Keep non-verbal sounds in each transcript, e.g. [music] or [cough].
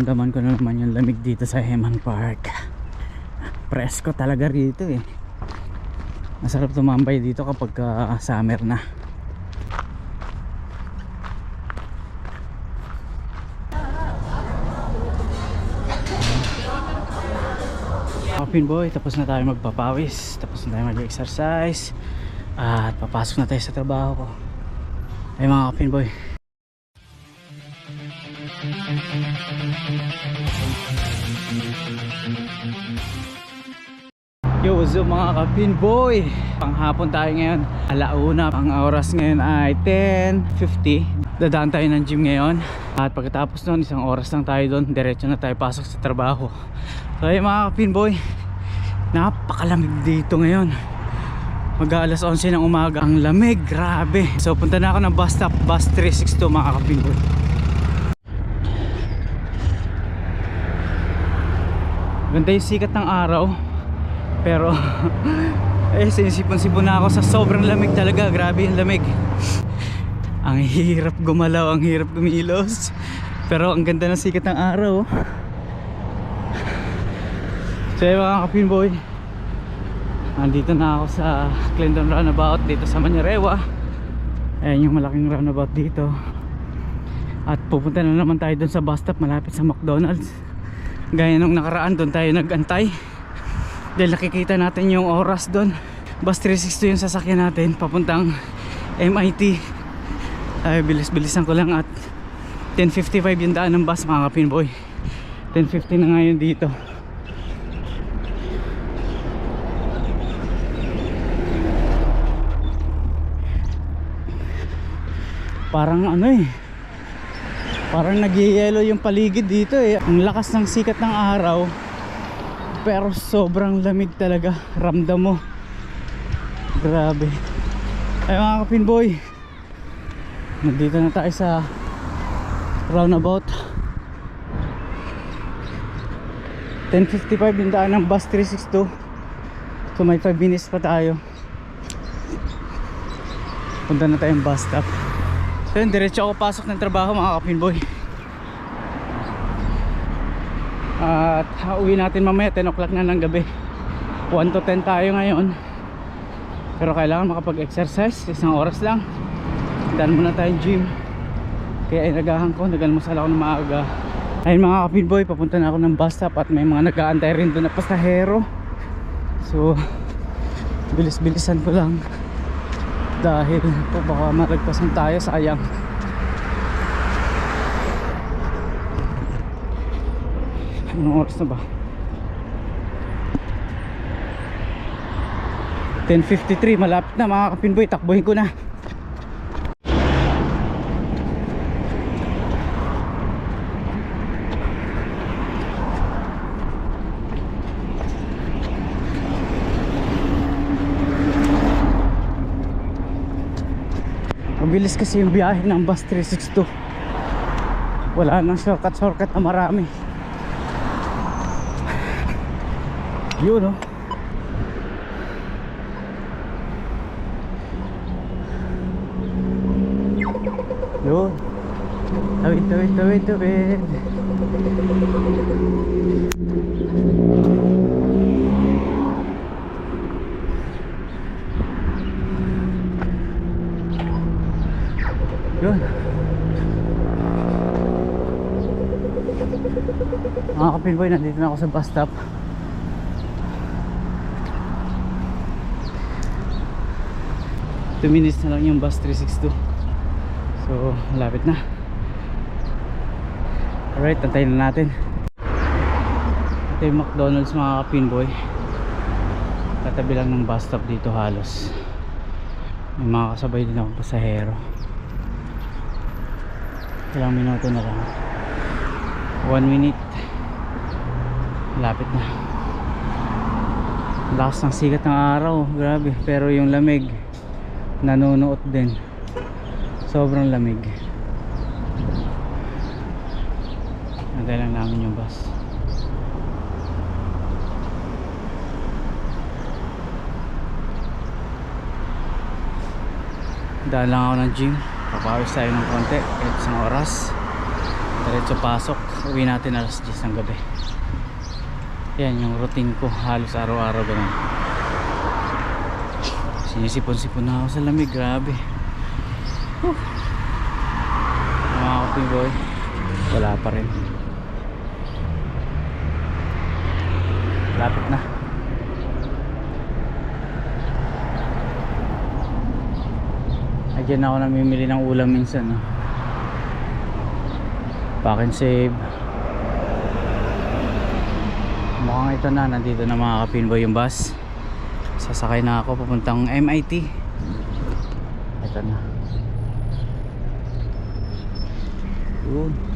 nararamdaman ko na naman yung lamig dito sa Heman Park. Presko talaga rito eh. Masarap tumambay dito kapag ah, summer na. Kapin boy, tapos na tayo magpapawis. Tapos na tayo mag-exercise. At papasok na tayo sa trabaho ko. Ay mga kapin boy Yo, what's up mga kapin boy? Panghapon tayo ngayon. Alauna, ang oras ngayon ay 10.50. Dadaan tayo ng gym ngayon. At pagkatapos nun, isang oras lang tayo doon. Diretso na tayo pasok sa trabaho. So ayun mga kapin boy, napakalamig dito ngayon. Mag alas 11 ng umaga. Ang lamig, grabe. So punta na ako ng bus stop, bus 362 mga kapin boy. Ganda yung sikat ng araw. Pero [laughs] eh sinisipon-sipon na ako sa sobrang lamig talaga. Grabe yung lamig. Ang hirap gumalaw, ang hirap gumilos. Pero ang ganda ng sikat ng araw. So yun mga kapin boy. Nandito na ako sa Clinton Roundabout dito sa Manyarewa. Ayan yung malaking roundabout dito. At pupunta na naman tayo dun sa bus stop malapit sa McDonald's. Gaya nung nakaraan doon tayo nagantay. Dahil nakikita natin yung oras doon. Bus 360 yung sasakyan natin papuntang MIT ay bilis bilisan ko lang at 10.55 yung daan ng bus mga kapinboy 10.50 na ngayon dito. Parang ano eh parang nagyayelo yung paligid dito eh. Ang lakas ng sikat ng araw pero sobrang lamig talaga. Ramdam mo. Grabe. Ay mga kapinboy nandito na tayo sa roundabout. 10.55 yung daan ng bus 362 so may 5 minutes pa tayo. Punta na tayong bus stop so yun diretso ako pasok ng trabaho mga kapinboy at uwi natin mamaya 10 o'clock na ng gabi. 1 to 10 tayo ngayon. Pero kailangan makapag-exercise isang oras lang. Daan muna tayong gym. Kaya inagahan ko nagalmusal ako ng maaga. Ayun mga kapinboy papunta na ako ng bus stop at may mga nag-aantay rin doon na pasahero. So bilis bilisan ko lang dahil po baka malagpasan tayo sayang Anong oras na ba? 10.53 malapit na mga kapinboy takbuhin ko na Mabilis kasi yung biyahe ng bus 362 Wala nang shortcut shortcut na marami [laughs] Yun oh. Yun. Tawid, tawid, tawid, tawid. Yun. Mga kapinboy, nandito na ako sa bus stop. 2 minutes na lang yung bus 362 so malapit na. Alright antayin na natin. Ito yung McDonald's mga kapinboy katabi lang ng bus stop dito halos. May mga kasabay din akong pasahero ilang minuto na lang. 1 minute. Malapit na. Lakas ng sikat ng araw grabe. Pero yung lamig nanonood din. Sobrang lamig. Antay lang namin yung bus. Daan lang ako ng gym papawis tayo ng konti kahit isang oras. Diretso pasok uwi natin alas 10 ng gabi. Yan yung routine ko halos araw-araw ganun. Sinisipon-sipon na ako sa lamig grabe. Whew. mga kaping boy wala pa rin. Lapit na Again ako namimili ng ulam minsan no? Pack and save. Mukhang ito na Nandito na mga kapinboy yung bus. Sasakay na ako papuntang MIT Ito na. Yun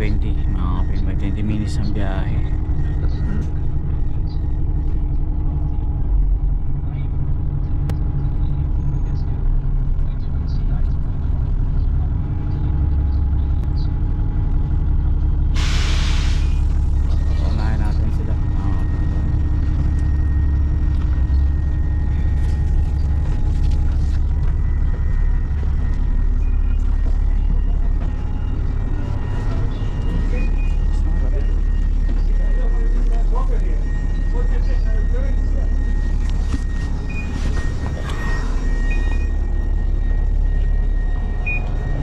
11.20 mga kapimboy. 20 minutes ang biyahe.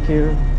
You.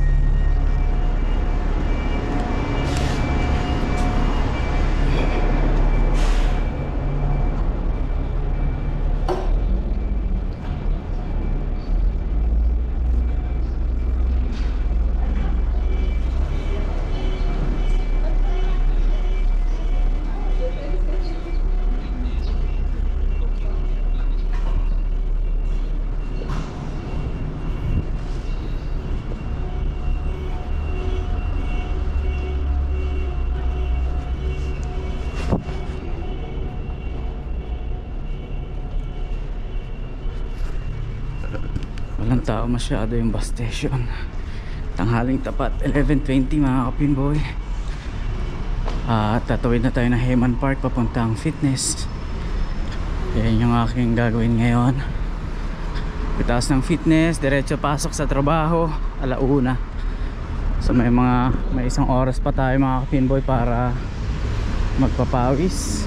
Masyado yung bus station. Tanghaling tapat, 11.20 mga kapinboy. At tatawid na tayo ng Heman Park papuntang fitness. Yan yung aking gagawin ngayon. Pagkatapos ng fitness, diretso pasok sa trabaho, alauna. So may mga may isang oras pa tayo mga ka-pinboy para magpapawis.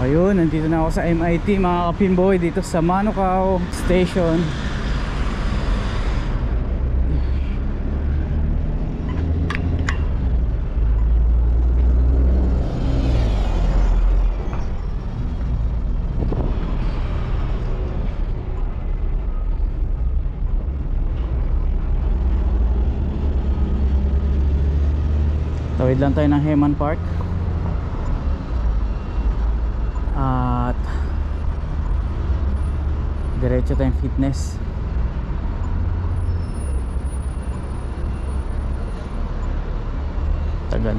Ayun, nandito na ako sa MIT mga ka-pinboy dito sa Manukau Station. Lang tayo ng Heman Park. At diretso tayong fitness. Tagal.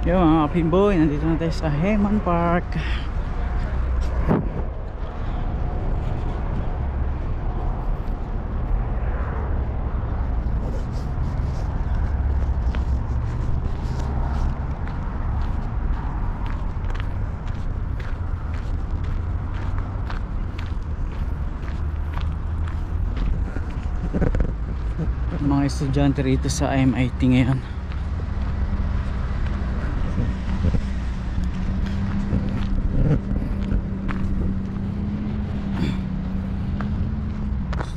Yo mga kapimboy, nandito na tayo sa Heman Park. mga estudyante rito sa MIT ngayon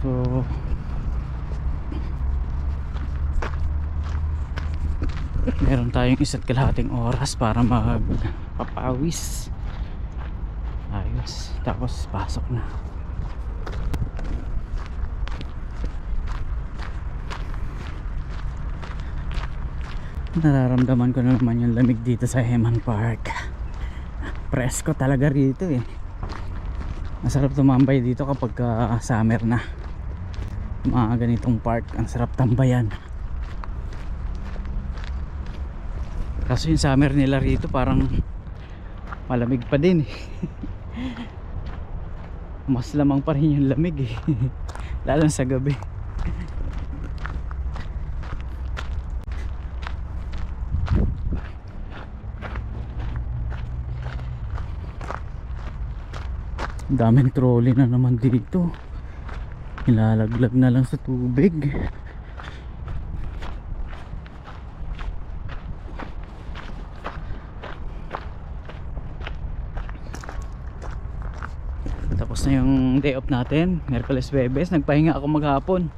So Meron tayong isa't kalahating oras para magpapawis. Ayos. Tapos pasok na. Nararamdaman ko na naman yung lamig dito sa Heman Park. Presko talaga rito eh. Masarap tumambay dito kapag ah, summer na. Mga ganitong park ang sarap tambayan kaso yung summer nila rito parang malamig pa din eh. [laughs] mas lamang pa rin yung lamig eh. [laughs] Lalo sa gabi. Daming trolley na naman dito. Nilalaglag na lang sa tubig tapos na yung day off natin Merkules Webes nagpahinga ako maghapon.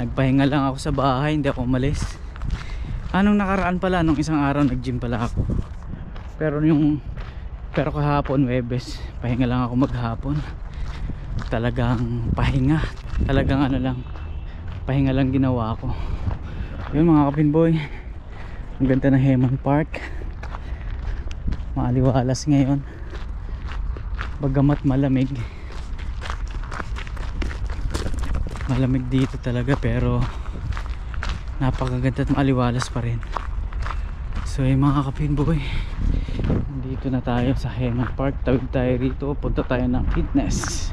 Nagpahinga lang ako sa bahay hindi ako umalis. Anong nakaraan pala nung isang araw nag gym pala ako. Pero yung pero kahapon Webes pahinga lang ako maghapon. Talagang pahinga. Talagang ano lang pahinga lang ginawa ko. Yun mga kapinboy ang ganda ng Heman Park. Maaliwalas ngayon bagamat malamig. Malamig dito talaga pero napakaganda at maaliwalas pa rin. So yung mga kapinboy dito na tayo sa Heman Park. Tawid tayo rito punta tayo ng fitness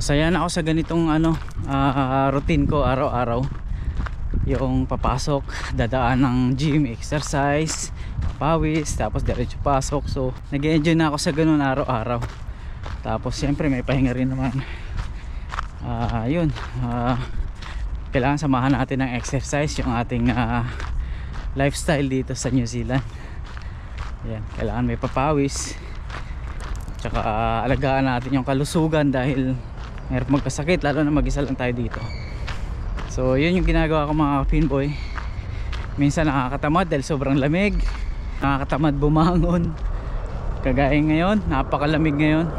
masaya na ako sa ganitong ano ah, routine ko araw-araw. Yung papasok dadaan ng gym exercise papawis tapos diretso pasok. So nag enjoy na ako sa ganun araw-araw. Tapos siyempre may pahinga rin naman. Ah yun. Ah, kailangan samahan natin ng exercise yung ating ah, lifestyle dito sa New Zealand. Yan, kailangan may papawis. Tsaka ah, alagaan natin yung kalusugan dahil mahirap magkasakit lalo na mag-isa lang tayo dito. So yun yung ginagawa ko mga pinboy. Minsan nakakatamad dahil sobrang lamig. Nakakatamad bumangon. Kagaya ngayon, napakalamig ngayon.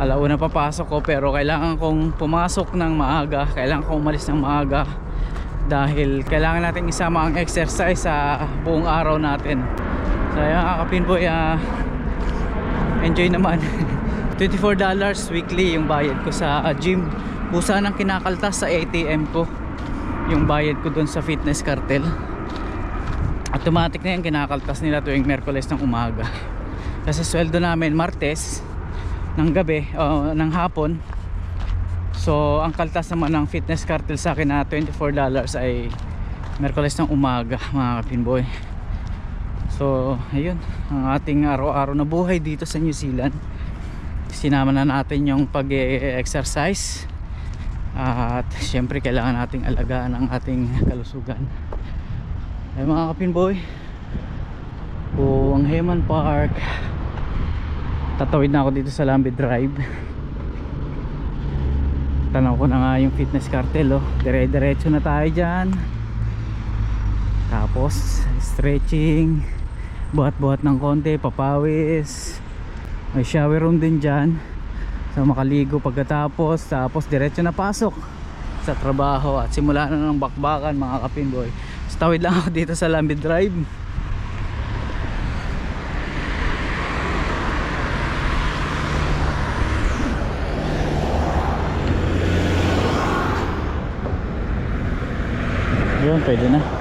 Alauna papasok ko pero kailangan kong pumasok ng maaga. Kailangan kong umalis ng maaga dahil kailangan natin isama ang exercise sa buong araw natin. So yun mga kapinboy, ah, enjoy naman. [laughs] $24 weekly yung bayad ko sa ah, gym. Kusa nang kinakaltas sa ATM ko yung bayad ko dun sa fitness cartel. Automatic na yan kinakaltas nila tuwing Merkules ng umaga. Kasi sweldo namin Martes ng gabi o ng hapon. So ang kaltas naman ng fitness cartel sa akin na $24 ay Merkules ng umaga mga kapinboy. So ayun ang ating araw-araw na buhay dito sa New Zealand. Sinama na natin yung pag-exercise at syempre kailangan nating alagaan ang ating kalusugan. Ay mga kapinboy, buong Heman Park. Tatawid na ako dito sa Lambe Drive. Tanaw ko na nga yung fitness cartel oh. Dire-diretso na tayo dyan. Tapos stretching, buhat-buhat ng konti, papawis. May shower room din dyan. So makaligo pagkatapos, tapos diretso na pasok sa trabaho at simula na ng bakbakan mga kapinboy. So, tawid lang ako dito sa Lambe Drive. Yun, pwede na.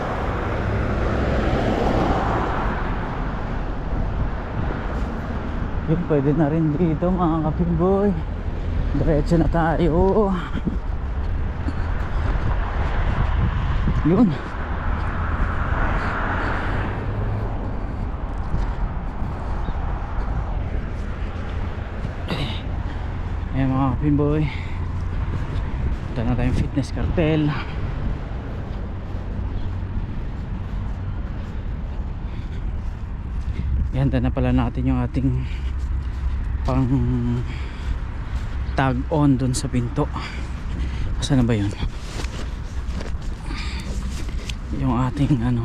Yun, pwede na rin dito mga kapinboy. Diretso na tayo. Yun. Ayan mga kapinboy. Punta na tayong fitness cartel. Ihanda na pala natin yung ating pang tag on dun sa pinto. Saan na ba yun? Yung ating ano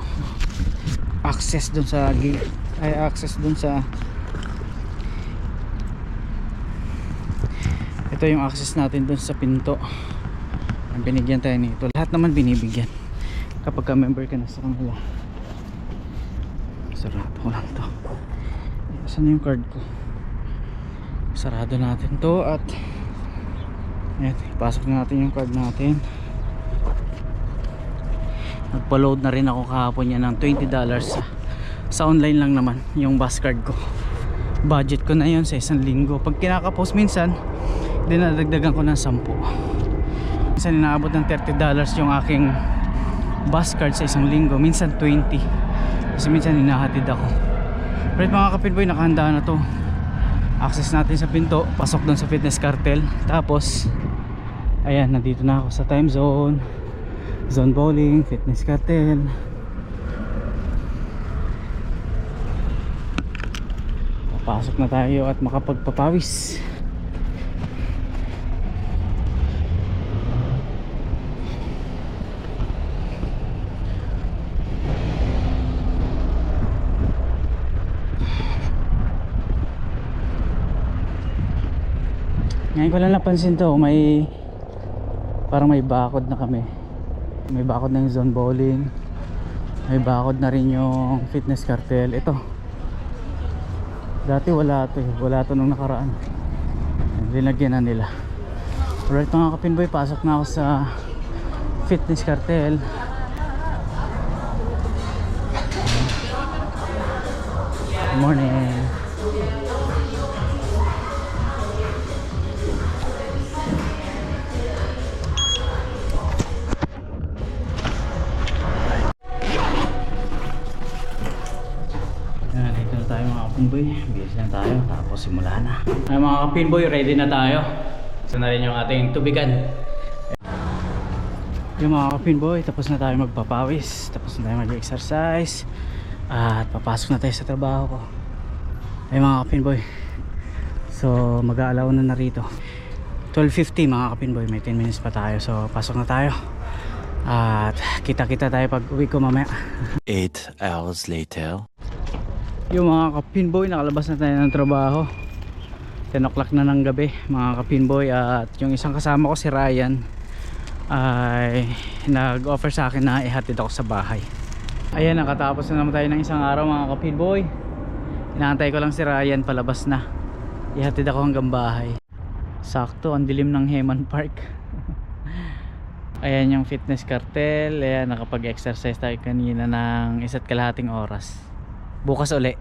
access dun sa gate ay access dun sa ito yung access natin dun sa pinto. Ang binigyan tayo nito. Lahat naman binibigyan. Kapag ka member ka na sa kanila. Sarado ko lang to saan yung card ko sarado natin to at ayan, ipasok na natin yung card natin. Nagpa-load na rin ako kahapon yan ng $20 sa, sa online lang naman yung bus card ko. Budget ko na yun sa isang linggo. Pag kinakapost minsan dinadagdagan ko ng 10 minsan inaabot ng $30 yung aking bus card sa isang linggo. Minsan 20 kasi minsan hinahatid ako. Pero mga kapitboy nakahanda na to access natin sa pinto. Pasok doon sa fitness cartel. Tapos ayan nandito na ako sa time zone. Zone bowling fitness cartel. Papasok na tayo at makapagpapawis ko lang napansin to, may parang may bakod na kami. May bakod na yung zone bowling. May bakod na rin yung fitness cartel. Ito. Dati wala to, eh. wala to nung nakaraan. Linagyan na nila. Alright mga kapinboy, pasok na ako sa fitness cartel. Morning. Simula na. Ay mga kapinboy, ready na tayo. Ito na rin yung ating tubigan. Yung mga kapinboy, tapos na tayo magpapawis. Tapos na tayo mag-exercise. At papasok na tayo sa trabaho ko. Ay mga kapinboy. So mag-aalaw na na rito. 12.50 mga kapinboy. May 10 minutes pa tayo. So pasok na tayo. At kita-kita tayo pag uwi ko mamaya. Eight hours later. Yung mga kapinboy, nakalabas na tayo ng trabaho. 10 o'clock na ng gabi mga kapinboy at yung isang kasama ko si Ryan ay nag-offer sa akin na ihatid ako sa bahay. Ayan, nakatapos na naman tayo ng isang araw mga kapinboy. Inaantay ko lang si Ryan palabas na. Ihatid ako hanggang bahay. Sakto, ang dilim ng Heman Park. [laughs] Ayan yung fitness cartel. Ayan, nakapag-exercise tayo kanina ng isa't kalahating oras. Bukas uli.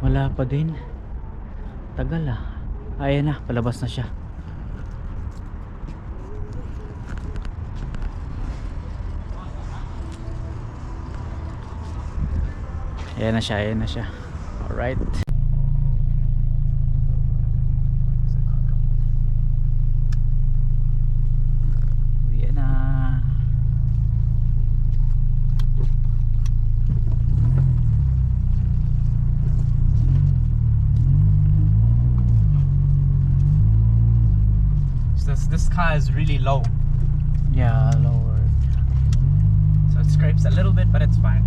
Wala pa din. Tagal ah. Ayan na, palabas na siya. Ayan na siya, ayan na siya. Alright. Car is really low, Yeah, lower. so it scrapes a little bit, but it's fine.